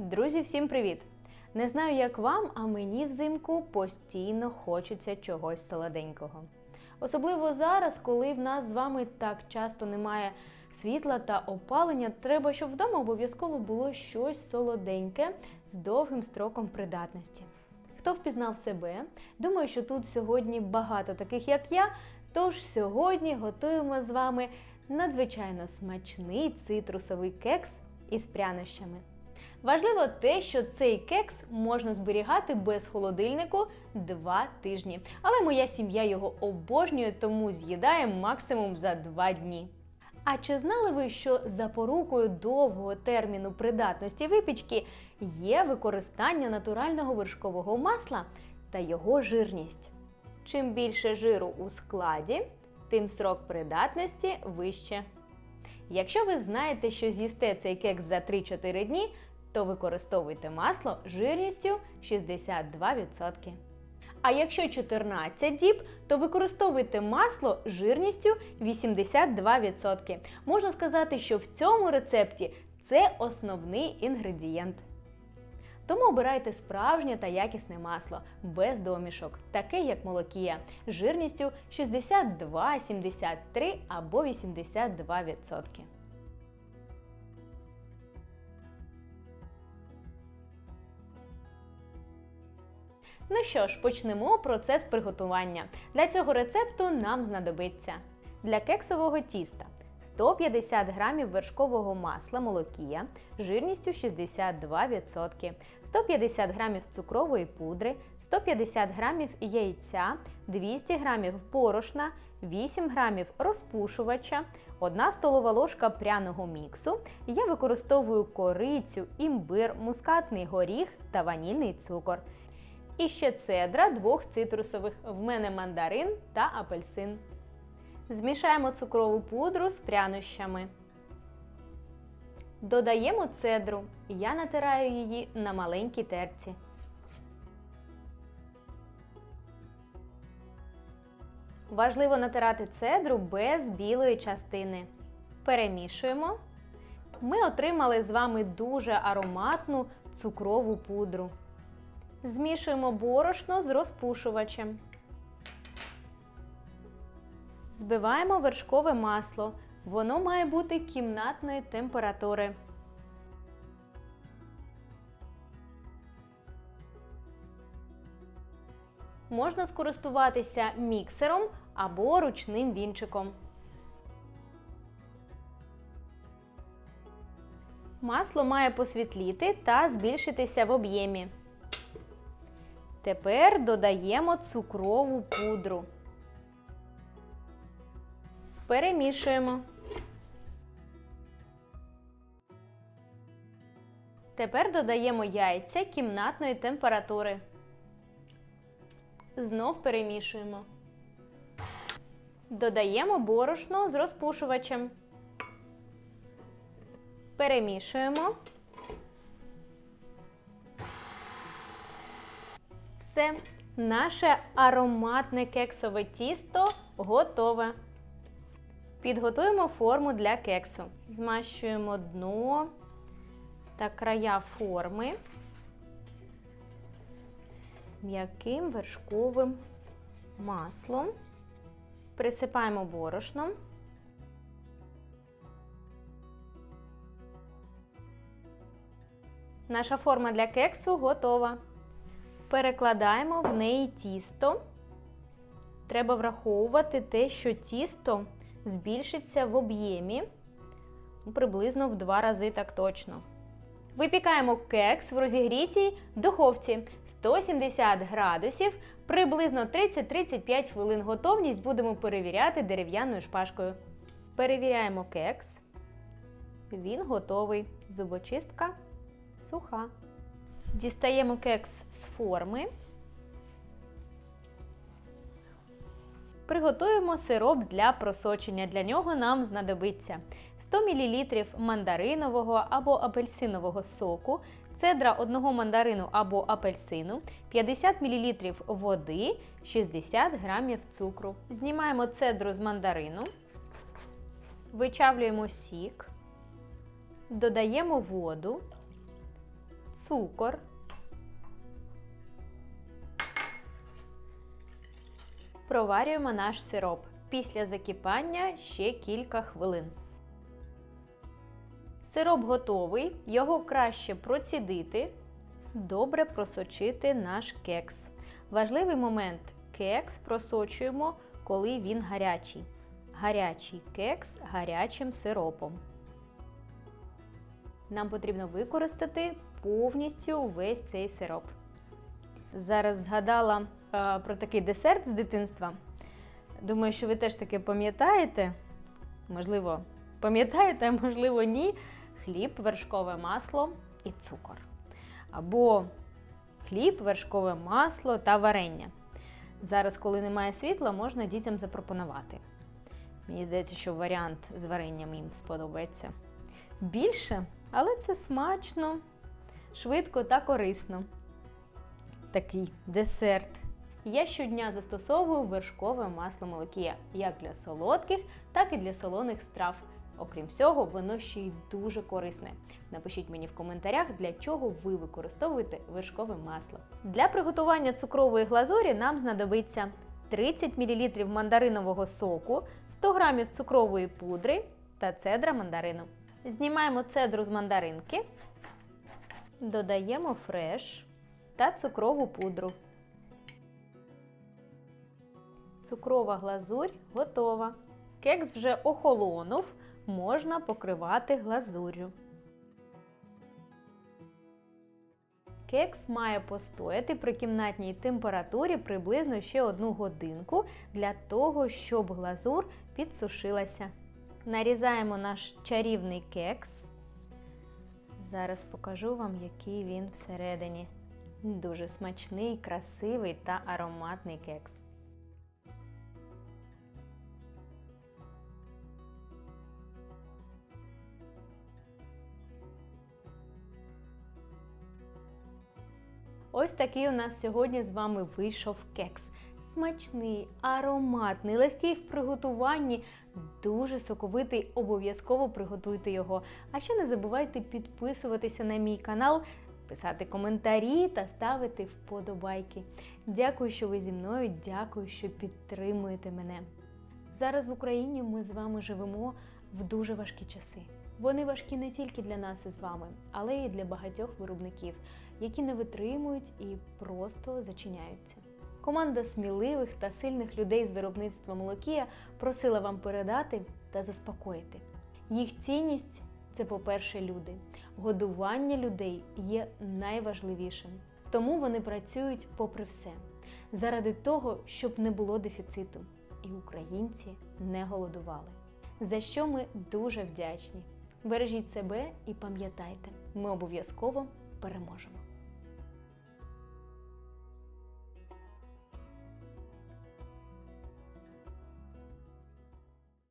Друзі, всім привіт! Не знаю, як вам, а мені взимку постійно хочеться чогось солоденького. Особливо зараз, коли в нас з вами так часто немає світла та опалення, треба, щоб вдома обов'язково було щось солоденьке з довгим строком придатності. Хто впізнав себе? Думаю, що тут сьогодні багато таких, як я. Тож сьогодні готуємо з вами надзвичайно смачний цитрусовий кекс із прянощами. Важливо те, що цей кекс можна зберігати без холодильнику 2 тижні. Але моя сім'я його обожнює, тому з'їдає максимум за 2 дні. А чи знали ви, що запорукою довгого терміну придатності випічки є використання натурального вершкового масла та його жирність? Чим більше жиру у складі, тим срок придатності вище. Якщо ви знаєте, що з'їсте цей кекс за 3-4 дні, то використовуйте масло жирністю 62%. А якщо 14 діб, то використовуйте масло жирністю 82%. Можна сказати, що в цьому рецепті це основний інгредієнт. Тому обирайте справжнє та якісне масло без домішок, таке як молокія, жирністю 62, 73 або 82%. Ну що ж, почнемо процес приготування. Для цього рецепту нам знадобиться для кексового тіста 150 г вершкового масла молокія жирністю 62%, 150 г цукрової пудри, 150 г яйця, 200 г борошна, 8 г розпушувача, 1 столова ложка пряного міксу. Я використовую корицю, імбир, мускатний горіх та ванільний цукор. І ще цедра двох цитрусових. В мене мандарин та апельсин. Змішаємо цукрову пудру з прянощами. Додаємо цедру. Я натираю її на маленькій терці. Важливо натирати цедру без білої частини. Перемішуємо. Ми отримали з вами дуже ароматну цукрову пудру. Змішуємо борошно з розпушувачем. Збиваємо вершкове масло. Воно має бути кімнатної температури. Можна скористуватися міксером або ручним вінчиком. Масло має посвітліти та збільшитися в об'ємі. Тепер додаємо цукрову пудру. Перемішуємо. Тепер додаємо яйця кімнатної температури. Знов перемішуємо. Додаємо борошно з розпушувачем. Перемішуємо. Все, наше ароматне кексове тісто готове. Підготуємо форму для кексу. Змащуємо дно та края форми м'яким вершковим маслом. Присипаємо борошном. Наша форма для кексу готова. Перекладаємо в неї тісто. Треба враховувати те, що тісто збільшиться в об'ємі ну, приблизно в два рази так точно. Випікаємо кекс в розігрітій духовці 170 градусів, приблизно 30-35 хвилин готовність будемо перевіряти дерев'яною шпажкою. Перевіряємо кекс. Він готовий. Зубочистка суха. Дістаємо кекс з форми. Приготуємо сироп для просочення. Для нього нам знадобиться 100 мл мандаринового або апельсинового соку, цедра одного мандарину або апельсину, 50 мл води, 60 г цукру. Знімаємо цедру з мандарину, вичавлюємо сік, додаємо воду, цукор. Проварюємо наш сироп. Після закипання ще кілька хвилин. Сироп готовий, його краще процідити, добре просочити наш кекс. Важливий момент кекс просочуємо, коли він гарячий. Гарячий кекс гарячим сиропом. Нам потрібно використати повністю весь цей сироп. Зараз згадала е, про такий десерт з дитинства. Думаю, що ви теж таке пам'ятаєте. Можливо, пам'ятаєте, а можливо, ні. Хліб, вершкове масло і цукор. Або хліб, вершкове масло та варення. Зараз, коли немає світла, можна дітям запропонувати. Мені здається, що варіант з варенням їм сподобається більше, але це смачно, швидко та корисно. Такий десерт. Я щодня застосовую вершкове масло молокія як для солодких, так і для солоних страв. Окрім всього, воно ще й дуже корисне. Напишіть мені в коментарях, для чого ви використовуєте вершкове масло. Для приготування цукрової глазурі нам знадобиться 30 мл мандаринового соку, 100 г цукрової пудри та цедра мандарину. Знімаємо цедру з мандаринки, додаємо фреш та цукрову пудру. Цукрова глазурь готова. Кекс вже охолонув, можна покривати глазур'ю. Кекс має постояти при кімнатній температурі приблизно ще одну годинку для того, щоб глазур підсушилася. Нарізаємо наш чарівний кекс. Зараз покажу вам, який він всередині. Дуже смачний, красивий та ароматний кекс. Ось такий у нас сьогодні з вами вийшов кекс. Смачний, ароматний, легкий в приготуванні, дуже соковитий. Обов'язково приготуйте його. А ще не забувайте підписуватися на мій канал, писати коментарі та ставити вподобайки. Дякую, що ви зі мною. Дякую, що підтримуєте мене. Зараз в Україні ми з вами живемо в дуже важкі часи. Вони важкі не тільки для нас із вами, але й для багатьох виробників, які не витримують і просто зачиняються. Команда сміливих та сильних людей з виробництва Молокія просила вам передати та заспокоїти. Їх цінність це, по-перше, люди. Годування людей є найважливішим. Тому вони працюють попри все, заради того, щоб не було дефіциту, і українці не голодували. За що ми дуже вдячні. Бережіть себе і пам'ятайте, ми обов'язково переможемо.